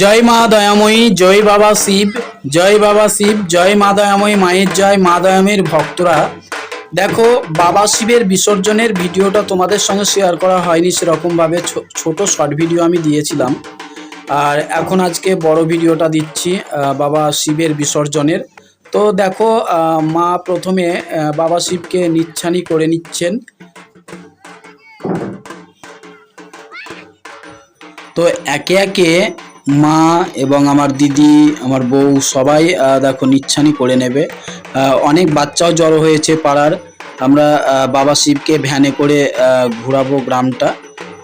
জয় মা দয়াময়ী, জয় বাবা শিব, জয় বাবা শিব, জয় মা দয়াময়ী মায়ের জয়, মা দয়াময়ীর ভক্তরা। দেখো, বাবা শিবের বিসর্জনের ভিডিওটা তোমাদের সঙ্গে শেয়ার করা হয়নি, সেরকমভাবে ছোট শর্ট ভিডিও আমি দিয়েছিলাম। আর এখন আজকে বড় ভিডিওটা দিচ্ছি বাবা শিবের বিসর্জনের। তো দেখো মা প্রথমে বাবা শিবকে নিচ্ছানি করে নিচ্ছেন। তো একে একে মা এবং আমার দিদি, আমার বউ সবাই দেখো নিচ্ছানি করে নেবে। অনেক বাচ্চাও জড়ো হয়েছে পাড়ার। আমরা বাবা শিবকে ভ্যানে করে ঘোরাবো গ্রামটা।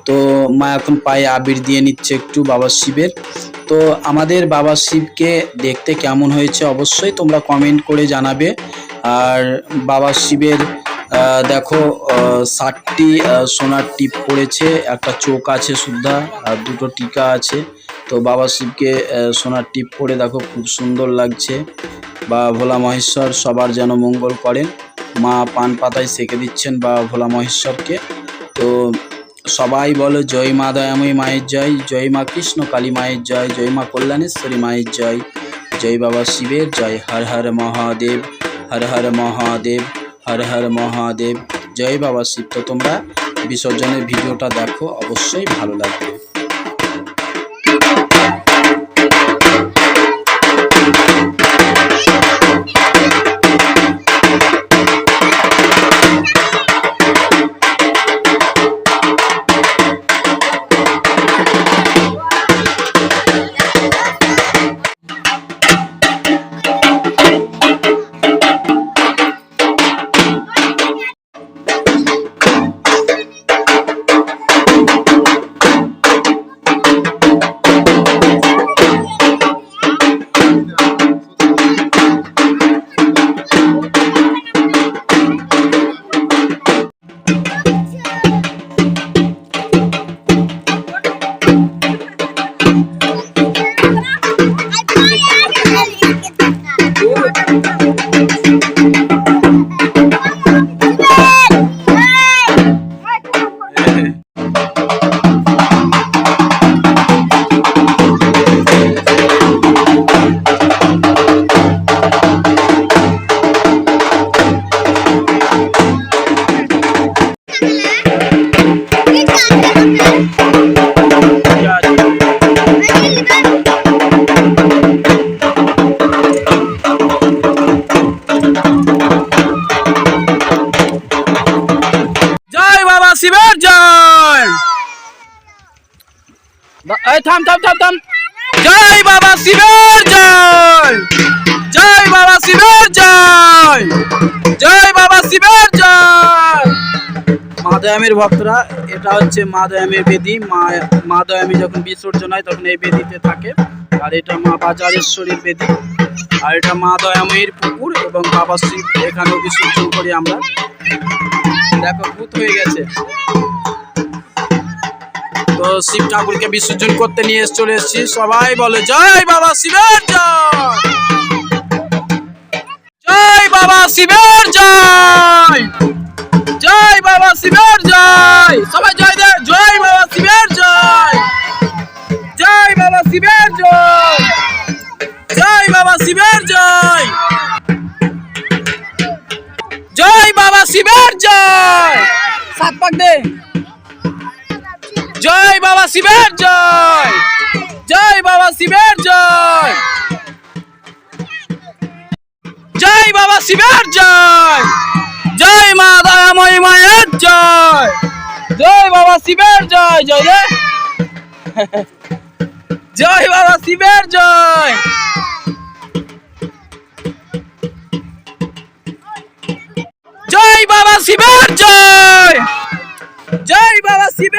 তো মা এখন পায়ে আবির দিয়ে নিচ্ছে একটু বাবা শিবের। তো আমাদের বাবা শিবকে দেখতে কেমন হয়েছে অবশ্যই তোমরা কমেন্ট করে জানাবে। আর বাবা শিবের দেখো ষাটটি সোনার টিপ পড়েছে। একটা চোখ আছে সুদ্ধা আর দুটো টিকা আছে। তো বাবা শিবকে সোনার টিপ পরে দেখো খুব সুন্দর লাগছে। বা ভোলা মহেশ্বর সবার যেন মঙ্গল করেন মা পান পাতায় সেঁকে দিচ্ছেন বা ভোলা মহেশ্বরকে। তো সবাই বলো, জয় মা দয়াময়ী মায়ের জয় জয় মা কৃষ্ণ কালী মায়ের জয় জয় মা কল্যাণেশ্বরী মায়ের জয়। জয় বাবা শিবের জয়, হর হর মহাদেব, হর হর মহাদেব, হর হর মহাদেব। জয় বাবা শিব। তো তোমরা বিসর্জনের ভিডিওটা দেখো, অবশ্যই ভালো লাগবে। এই থাম থাম থাম থাম। জয় বাবা শিবের জয়। জয় বাবা শিবের জয়। জয় বাবা শিবের জয়। মাদয়ামের ভক্তরা, এটা হচ্ছে মাদয়ামের বেদি। মা, মাদয়ামি যখন বিসর্জন হয় তখন এই বেদিতে থাকে। আর এটা মা বাজারেশ্বরীর বেদি। আর এটা মা দয়াময়ীর পুকুর এবং বাবা শিব এখানেও বিসর্জন করি আমরা। দেখো, ভূত হয়ে গেছে। তো শিব ঠাকুরকে বিসর্জন করতে নিয়ে চলে এসেছি। সবাই বলে, জয় বাবা শিবের জয়। জয় বাবা শিবের জয়। জয় বাবা শিবের জয়। সবাই জয় দে, জয় বাবা শিবের জয়। জয় বাবা শিবের জয়। জয় বাবা শিবের জয়। জয় বাবা শিবের জয়। সাত পাক দে। বাবা শিবের জয়। জয় বাবা শিবের জয়। জয় বাবা শিবের জয়। জয় মা দয়াময়ী মায়ের জয়। জয় বাবা শিবের জয় জয় রে। জয় বাবা শিবের জয়। জয় বাবা শিবের জয়। জয় বাবা শিবের